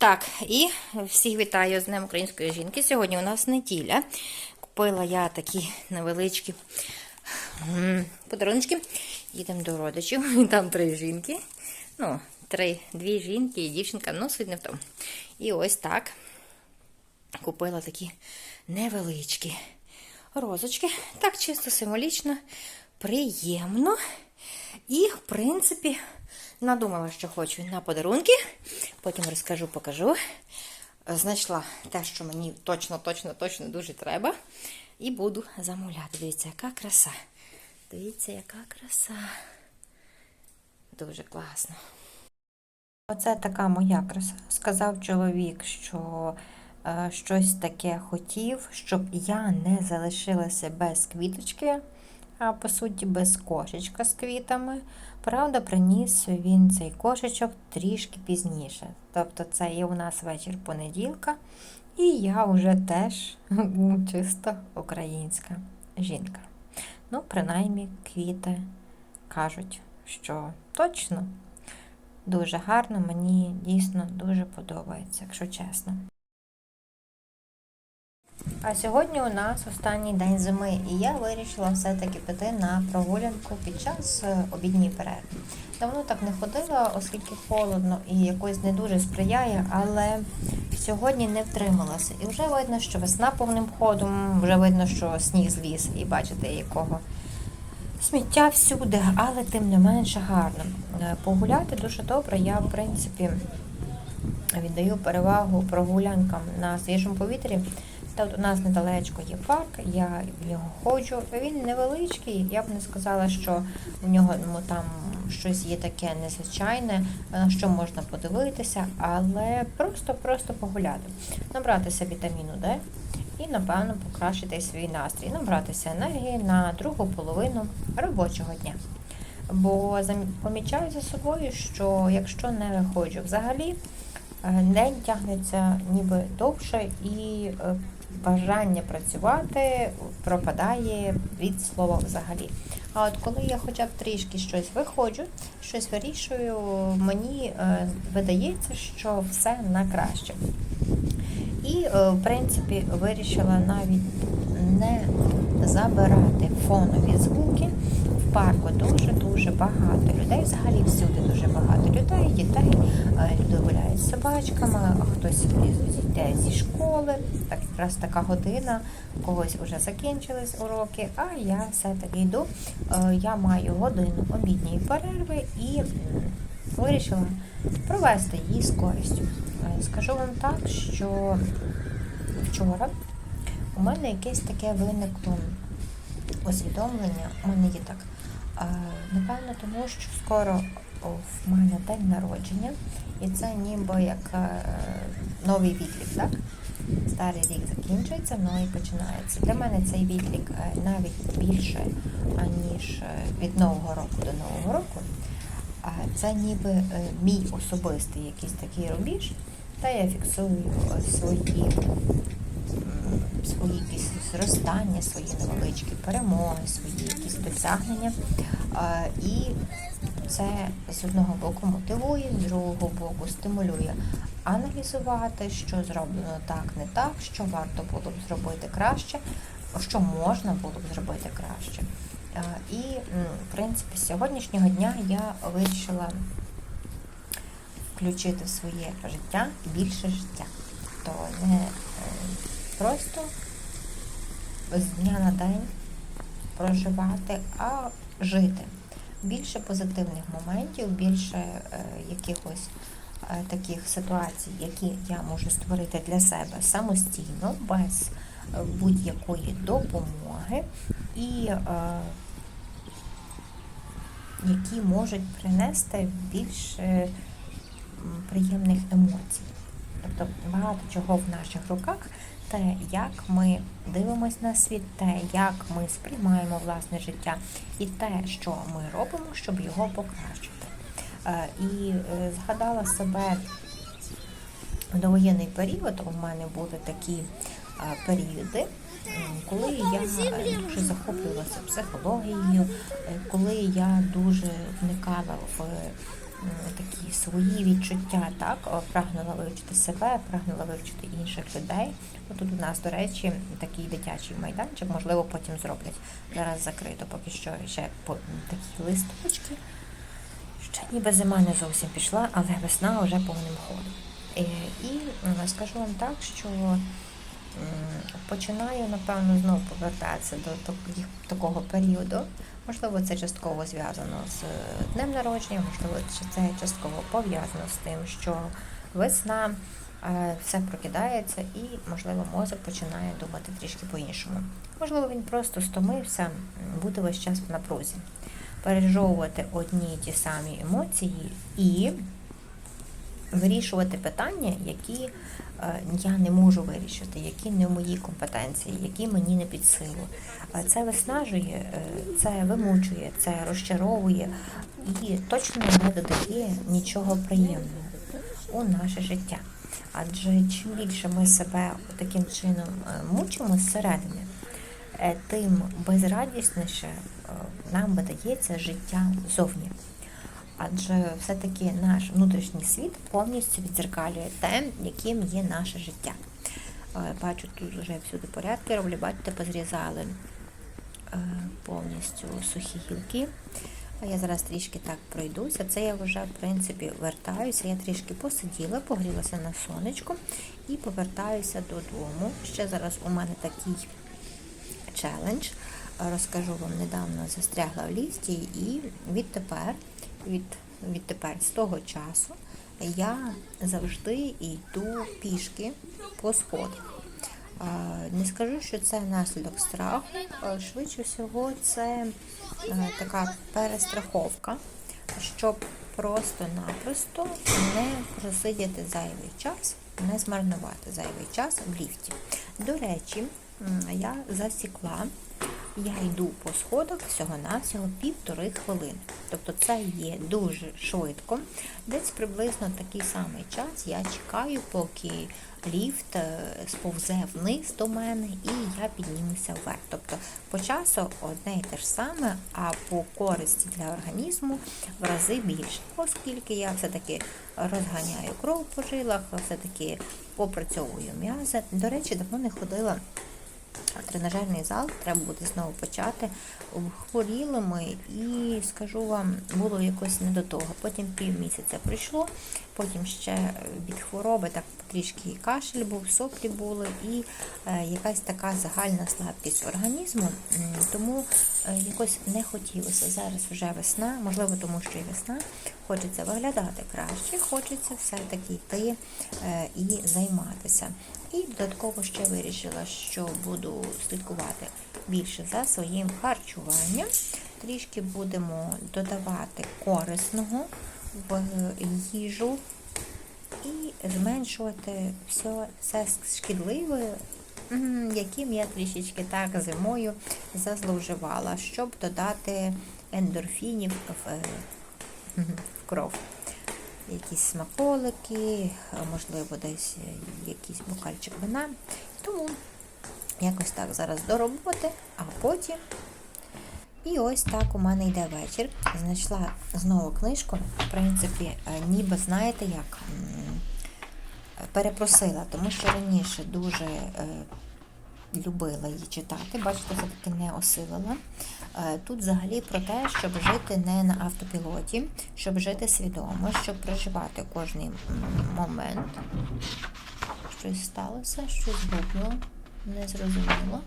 Так, і всіх вітаю з Днем української жінки. Сьогодні у нас неділя. Купила я такі невеличкі подарунки. Їдемо до родичів. Там три жінки. Ну, три, дві жінки і дівчинка, ну, суть не в тому. І ось так купила такі невеличкі розочки. Так, чисто символічно, приємно. І, в принципі, надумала, що хочу на подарунки. Потім розкажу, покажу. Знайшла те, що мені точно, точно, точно дуже треба. І буду замовляти. Дивіться, яка краса. Дивіться, яка краса. Дуже класно. Оце така моя краса. Сказав чоловік, що е, щось таке хотів, щоб я не залишилася без квіточки, а по суті без кошечка з квітами. Правда, приніс він цей кошечок трішки пізніше. Тобто це є у нас вечір понеділка, і я вже теж чисто українська жінка. Ну, принаймні, квіти кажуть, що точно дуже гарно, мені дійсно дуже подобається, якщо чесно. А сьогодні у нас останній день зими, і я вирішила все-таки піти на прогулянку під час е, обідньої перерви. Давно так не ходила, оскільки холодно і якось не дуже сприяє, але сьогодні не втрималася. І вже видно, що весна повним ходом, вже видно, що сніг зліз, і бачите, якого сміття всюди, але тим не менше гарно. Е, Погуляти дуже добре. Я, в принципі, віддаю перевагу прогулянкам на свіжому повітрі. Тут у нас недалечко є парк, я в нього ходжу. Він невеличкий, я б не сказала, що в нього ну, там щось є таке незвичайне, на що можна подивитися, але просто-просто погуляти, набратися вітаміну Д і, напевно, покращити свій настрій, набратися енергії на другу половину робочого дня. Бо помічаю за собою, що якщо не виходжу взагалі, е, день тягнеться ніби довше і е, бажання працювати пропадає від слова взагалі. А от коли я хоча б трішки щось виходжу, щось вирішую, мені е, видається, що все на краще. І, е, в принципі, вирішила навіть не забирати фонові звуки. В парку дуже-дуже багато людей, взагалі всюди дуже багато людей, дітей. Е, Люди гуляють з собачками, а хтось йде зі школи. Так якраз така година, когось вже закінчились уроки, а я все-таки йду. Е, Я маю годину обідньої перерви і вирішила провести її з користю. Е, Скажу вам так, що вчора у мене якесь таке виникло усвідомлення. У мене є так. Напевно, тому що скоро в мене день народження, і це ніби як е, новий відлік, так? Старий рік закінчується, новий починається. Для мене цей відлік е, навіть більше, аніж е, від Нового року до Нового року. Це ніби мій особистий якийсь такий рубіж, та я фіксую свої, свої якісь зростання, свої невеличкі перемоги, свої якісь досягнення. І це з одного боку мотивує, з другого боку стимулює аналізувати, що зроблено так, не так, що варто було б зробити краще, що можна було б зробити краще. І, в принципі, з сьогоднішнього дня я вирішила включити в своє життя більше життя. То не просто з дня на день проживати, а жити. Більше позитивних моментів, більше е, якихось е, таких ситуацій, які я можу створити для себе самостійно, без е, будь-якої допомоги, і е, які можуть принести більше приємних емоцій. Тобто багато чого в наших руках, те, як ми дивимося на світ, те, як ми сприймаємо власне життя, і те, що ми робимо, щоб його покращити. Е, І е, згадала себе в довоєнний період, у мене були такі е, періоди, коли я дуже захоплювалася психологією, коли я дуже вникала в такі свої відчуття, так, прагнула вивчити себе, прагнула вивчити інших людей. Ну, Тут у нас, до речі, такий дитячий майданчик, можливо, потім зроблять. Зараз закрито, поки що ще по- такі листочки. Ще ніби зима не зовсім пішла, але весна вже повним ходом. Е, І скажу вам так, що починаю, напевно, знову повертатися до такого періоду. Можливо, це частково зв'язано з е, днем народження, можливо, це частково пов'язано з тим, що весна, е, все прокидається і, можливо, мозок починає думати трішки по-іншому. Можливо, він просто стомився бути весь час в напрузі, пережовувати одні й ті самі емоції і вирішувати питання, які е, я не можу вирішити, які не в моїй компетенції, які мені не під силу. Е, Це виснажує, е, це вимучує, це розчаровує і точно не додає нічого приємного у наше життя. Адже чим більше ми себе таким чином мучимо зсередини, тим безрадісніше нам видається життя зовні. Адже все-таки наш внутрішній світ повністю відзеркалює те, яким є наше життя. Е, Бачу, тут вже всюди порядки роблю, бачите, позрізали е, повністю сухі гілки. Я зараз трішки так пройдуся. Це я вже, в принципі, вертаюся. Я трішки посиділа, погрілася на сонечку і повертаюся додому. Ще зараз у мене такий челендж. Розкажу вам, недавно застрягла в ліфті, і відтепер, від, відтепер, з того часу, я завжди йду пішки по сходах. Не скажу, що це наслідок страху, швидше всього, це е, така перестраховка, щоб просто-напросто не просидіти зайвий час, не змарнувати зайвий час в ліфті. До речі, я засікла, я йду по сходах всього-навсього півтори хвилини. Тобто це є дуже швидко. Десь приблизно такий самий час я чекаю, поки ліфт е, сповзе вниз до мене і я піднімуся вверх. Тобто по часу одне і те ж саме, а по користі для організму в рази більше, оскільки я все-таки розганяю кров по жилах, все-таки попрацьовую м'язи. До речі, давно не ходила тренажерний зал, треба буде знову почати. Хворіли ми і скажу вам, було якось не до того. Потім пів місяця пройшло, потім ще від хвороби так трішки кашель був, соплі були і е, якась така загальна слабкість організму. Тому е, якось не хотілося. Зараз вже весна, можливо, тому що і весна, хочеться виглядати краще, хочеться все-таки йти е, і займатися. І додатково ще вирішила, що буду слідкувати більше за своїм харчуванням. Трішки будемо додавати корисного в їжу і зменшувати все, все шкідливе, яким я трішечки так зимою зазловживала, щоб додати ендорфінів в, е, в кров. Якісь смаколики, можливо, десь якийсь бокальчик вина. Тому якось так зараз до роботи, а потім. І ось так у мене йде вечір. Знайшла знову книжку. В принципі, е, ніби знаєте як перепросила, тому що раніше дуже е, любила її читати. Бачите, все-таки не осилила. Е, Тут взагалі про те, щоб жити не на автопілоті, щоб жити свідомо, щоб проживати кожний момент. Щось сталося, щось гукнуло, не зрозуміло.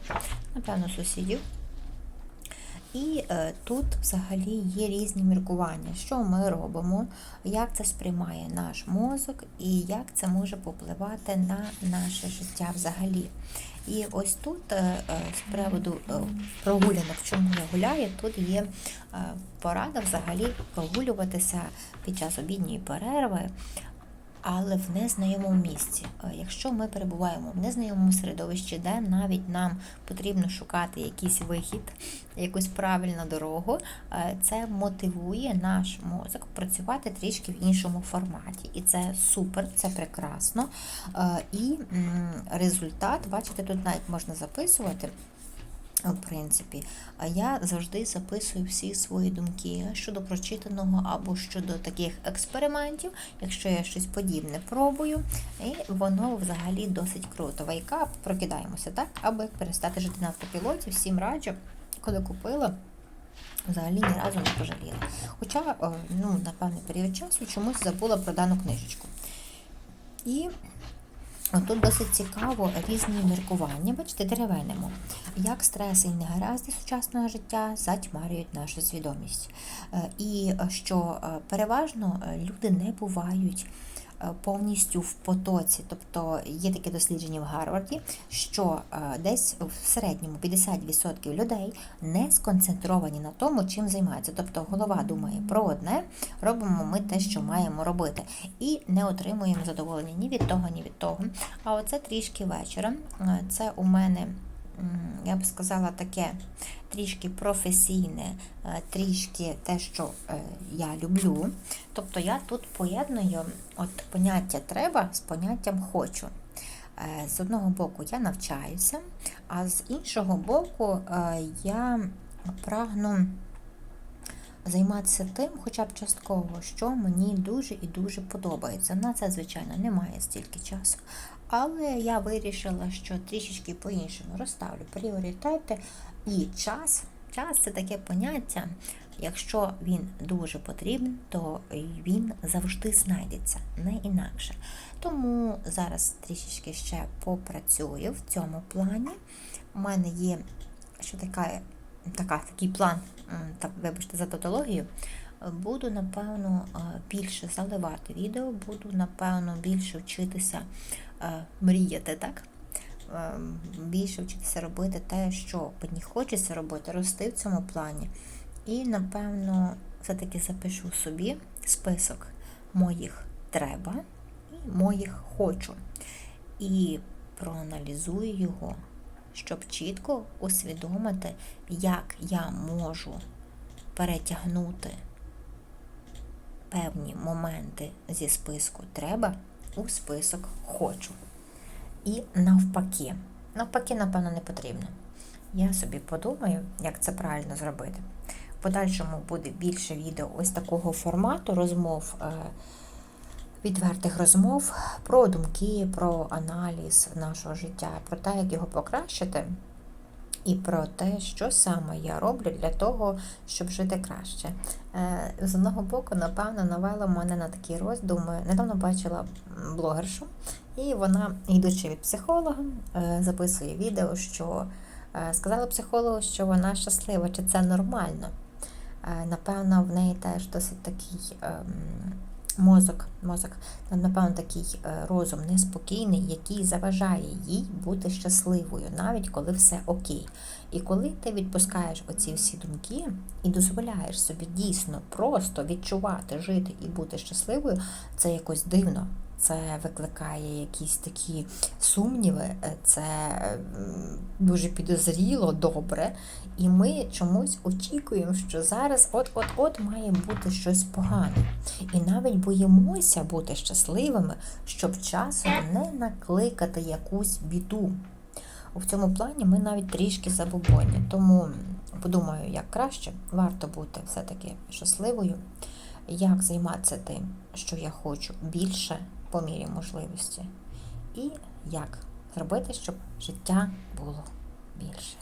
Напевно, сусідів. І е, тут взагалі є різні міркування, що ми робимо, як це сприймає наш мозок і як це може попливати на наше життя взагалі. І ось тут е, е, з приводу прогулянок, чому я гуляю, тут є порада взагалі прогулюватися під час обідньої перерви. Але в незнайомому місці. Е, Якщо ми перебуваємо в незнайомому середовищі, де навіть нам потрібно шукати якийсь вихід, якусь правильну дорогу, е, це мотивує наш мозок працювати трішки в іншому форматі. І це супер, це прекрасно. Е, І результат, бачите, тут навіть можна записувати. В принципі, а я завжди записую всі свої думки щодо прочитаного або щодо таких експериментів, якщо я щось подібне пробую, і воно взагалі досить круто. Вейкап, прокидаємося, так, аби перестати жити на автопілоті. Всім раджу, коли купила. Взагалі ні разу не пожаліла. Хоча, е, ну, на певний період часу чомусь забула про дану книжечку. І тут досить цікаво різні міркування, бачите, деревенемо, як стрес і негаразди сучасного життя затьмарюють нашу свідомість. Е, І що е, переважно е, люди не бувають повністю в потоці. Тобто є таке дослідження в Гарварді, що е, десь в середньому 50% людей не сконцентровані на тому, чим займаються. Тобто голова думає про одне, робимо ми те, що маємо робити, і не отримуємо задоволення ні від того, ні від того. А оце трішки вечора. Е, Це у мене. Я б сказала таке трішки професійне, е, трішки те, що е, я люблю. Тобто я тут поєдную от поняття треба з поняттям хочу. Е, З одного боку я навчаюся, а з іншого боку я прагну займатися тим, хоча б частково, що мені дуже і дуже подобається. На це, звичайно, немає стільки часу. Але я вирішила, що трішечки по-іншому розставлю пріоритети і час. Час це таке поняття. Якщо він дуже потрібен, то він завжди знайдеться, не інакше. Тому зараз трішечки ще попрацюю в цьому плані. У мене є що така, така, такий план, так, вибачте за тавтологію. Буду, напевно, більше заливати відео, буду, напевно, більше вчитися мріяти, так? Е, Більше вчитися робити те, що мені хочеться робити, рости в цьому плані. І, напевно, все-таки запишу собі список моїх треба і моїх хочу. І проаналізую його, щоб чітко усвідомити, як я можу перетягнути певні моменти зі списку треба у список хочу. І навпаки. Навпаки, напевно, не потрібно. Я собі подумаю, як це правильно зробити. В подальшому буде більше відео ось такого формату розмов, е, відвертих розмов про думки, про аналіз нашого життя, про те, як його покращити, і про те, що саме я роблю для того, щоб жити краще. Е, З одного боку, напевно, навела мене на такі роздуми. Недавно бачила блогершу, і вона, йдучи від психолога, е, записує відео, що е, сказала психологу, що вона щаслива, чи це нормально. Напевно, в неї теж досить такий ем, мозок, мозок, напевно, такий е, розум неспокійний, який заважає їй бути щасливою, навіть коли все окей. І коли ти відпускаєш оці всі думки і дозволяєш собі дійсно просто відчувати, жити і бути щасливою, це якось дивно. Це викликає якісь такі сумніви, е, це дуже підозріло, добре. І ми чомусь очікуємо, що зараз от-от-от має бути щось погане. І навіть боїмося бути щасливими, щоб часом не накликати якусь біду. У цьому плані ми навіть трішки забобонні. Тому подумаю, як краще, варто бути все-таки щасливою, як займатися тим, що я хочу більше по мірі можливості, і як зробити, щоб життя було більше.